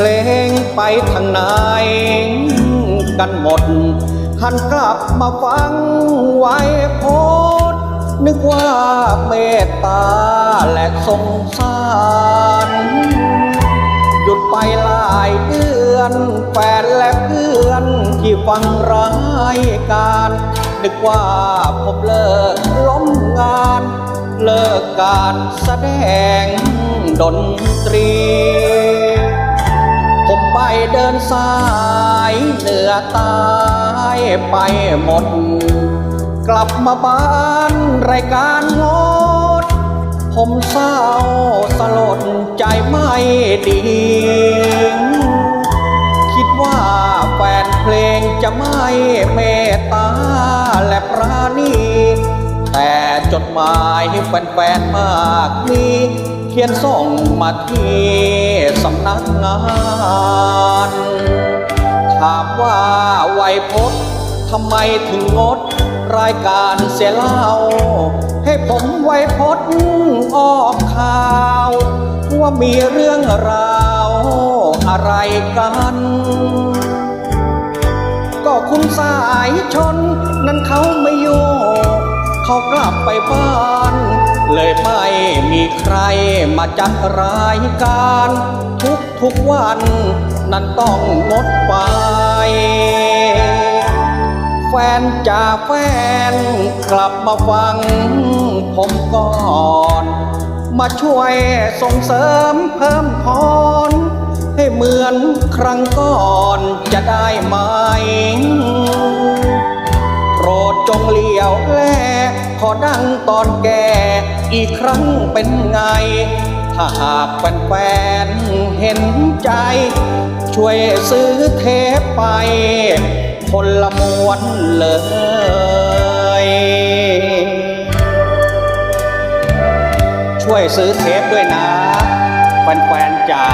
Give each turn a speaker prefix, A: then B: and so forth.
A: เพลงไปทางไหนกันหมดหันกลับมาฟังไว้โพดนึกว่าเมตตาและสงสารหยุดไปหลายเดือนแฟนและเพื่อนที่ฟังรายการ นึกว่าผมเลิกล้มงาน เลิกการแสดงดนตรี เดินสายเหนือใตายไปหมด กลับมาบ้านรายการงด ผมเศร้าสลดใจไม่ดีคิดว่าแฟนเพลงจะไม่เมตตาและปราณี จดหมายแฟนๆมากมีเขียนส่งมาที่สำนักงานถามว่าไวยพจน์ทำไมถึงงดรายการเสียเล่า ให้ผมไวพจน์ออกข่าว ว่ามีเรื่องราวอะไรกัน ก็คุณสายชนนั้นเขา ลับไปบ้าน เลยไม่มีใครมาจัดรายการ ทุกทุกวัน นั้นต้องงดไป แฟนจ่าแฟน กลับมาฟัง ผมก่อน มาช่วยส่งเสริมเพิ่มพรให้เหมือนครั้งก่อนจะได้ไหมโปรดจงเลี้ยวแล ขอดังตอนแก่อีกครั้งเป็นไง ถ้าหากแฟนๆเห็นใจ ช่วยซื้อเทปไป คนละมวนเลยช่วยซื้อเทปด้วยนะแฟนๆจ๋า